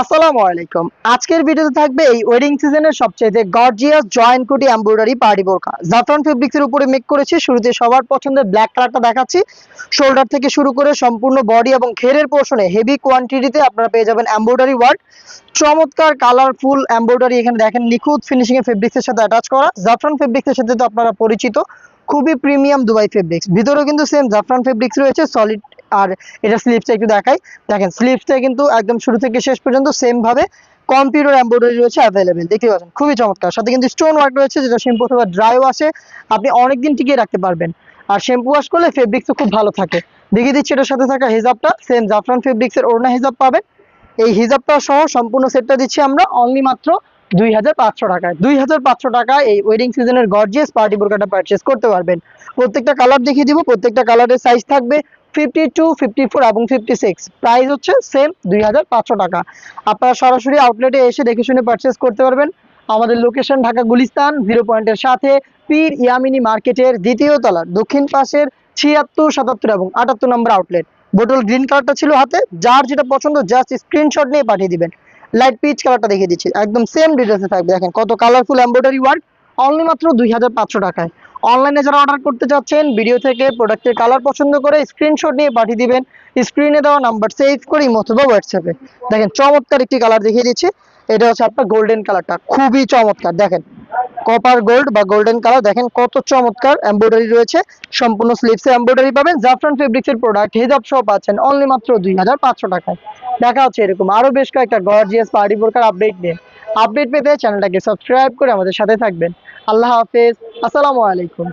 আসসালামু আলাইকুম। আজকের ভিডিওতে থাকবে এই ওয়েডিং সিজনের সবচেয়ে গর্জিয়াস জয়েন্ট কোটি এমব্রয়ডারি পার্টি বোরকা জাফরান ফেব্রিক্সের উপরে মেক করেছি, শুরুতে সবার পছন্দের ব্ল্যাক কালারটা দেখাচ্ছি। শোল্ডার থেকে শুরু করে সম্পূর্ণ বডি এবং ঘেরের পোর্শনে হেভি কোয়ান্টিটিতে আপনারা পেয়ে যাবেন এমব্রয়ডারি ওয়ার্ক চমৎকার কালারফুল এমব্রয়ডারি এখানে দেখেন, নিখুঁত ফিনিশিং এর ফেব্রিক্সের সাথে অ্যাটাচ করা। জাফরান ফেব্রিক্সের সাথে তো আপনারা পরিচিত। খুবই প্রিমিয়াম দুবাই ফেব্রিক্স ভিতরেও কিন্তু সেম জাফরান ফেব্রিক্স রয়েছে সলিড আর এটা স্লিপসটা একটু দেখাই। দেখেন স্লিপসটা কিন্তু একদম শুরু থেকে শেষ পর্যন্ত সেম ভাবে কম্পিউটার এমব্রয়ডারি রয়েছে অ্যাভেলেবেল দেখতে পাচ্ছেন? খুবই চমৎকার। সাথে কিন্তু স্টোন ওয়ার্ক রয়েছে, যেটা শ্যাম্পু অথবা ড্রাইও আসে আপনি অনেকদিন টিকিয়ে রাখতে পারবেন। আর শ্যাম্পু ওয়াশ করলে ফেব্রিক্সও খুব ভালো থাকে। দেখিয়ে দিচ্ছি এটার সাথে থাকা হিজাবটা। সেম জাফরান ফেব্রিক্সের ওড়না হিজাব পাবেন। এই হিজাবটা সহ সম্পূর্ণ সেটটা দিচ্ছি আমরা অনলি মাত্র দুই হাজার পাঁচশো টাকায়। দুই হাজার পাঁচশো টাকায় এই ওয়েডিং সিজনের গর্জিয়াস পার্টি বোরকাটা পারচেস করতে পারবেন। প্রত্যেকটা কালার দেখিয়ে দিব, প্রত্যেকটা কালারের সাইজ থাকবে ফিফটি টু ফিফটি ফোর এবং ফিফটি সিক্স প্রাইস হচ্ছে সেম দুই পাঁচশো টাকা। আপনারা সরাসরি আউটলেটে এসে দেখে শুনে পারচেস করতে পারবেন। আমাদের লোকেশন ঢাকা গুলিস্তান জিরো পয়েন্টের সাথে, পীর ইয়ামিনী মার্কেটের দ্বিতীয় তলার দক্ষিণ পাশের ছিয়াত্তর, সাতাত্তর এবং আটাত্তর নম্বর আউটলেট বোটল গ্রিন কালারটা ছিল হাতে, যার যেটা পছন্দ জাস্ট স্ক্রিনশট নিয়ে পাঠিয়ে দিবেন। লাইট পিচ কালারটা দেখিয়ে দিচ্ছি। একদম সেম ডিটেলসে থাকবে। দেখেন কত কালারফুল এমব্রয়ডারি ওয়ার্ক অনলি মাত্র দুই হাজার পাঁচশো টাকায়। অনলাইনে যারা অর্ডার করতে চাচ্ছেন ভিডিও থেকে প্রোডাক্টের কালার পছন্দ করে স্ক্রিনশট নিয়ে পাঠিয়ে দিবেন। স্ক্রিনে দেওয়া নাম্বার সেভ করে অথবা হোয়াটসঅ্যাপে দেখেন চমৎকার একটি কালার দেখিয়ে দিচ্ছি। এটা হচ্ছে আপনার গোল্ডেন কালারটা খুবই চমৎকার। দেখেন কপার গোল্ড বা গোল্ডেন কালার দেখেন কত চমৎকার এমব্রয়ডারি রয়েছে। সম্পূর্ণ স্লিপসে এমব্রয়ডারি পাবেন। জাফরান ফেব্রিক্স এর প্রোডাক্ট হিজাব সহ পাচ্ছেন অনলি মাত্র দুই হাজার পাঁচশো টাকায়। দেখা হচ্ছে এরকম আরও বেশ কয়েকটা গর্জিয়াস পার্টি বোরকার আপডেট নিয়ে। আপডেট পেতে চ্যানেলটাকে সাবস্ক্রাইব করে আমাদের সাথে থাকবেন। আল্লাহ হাফেজ। আসসালামু আলাইকুম।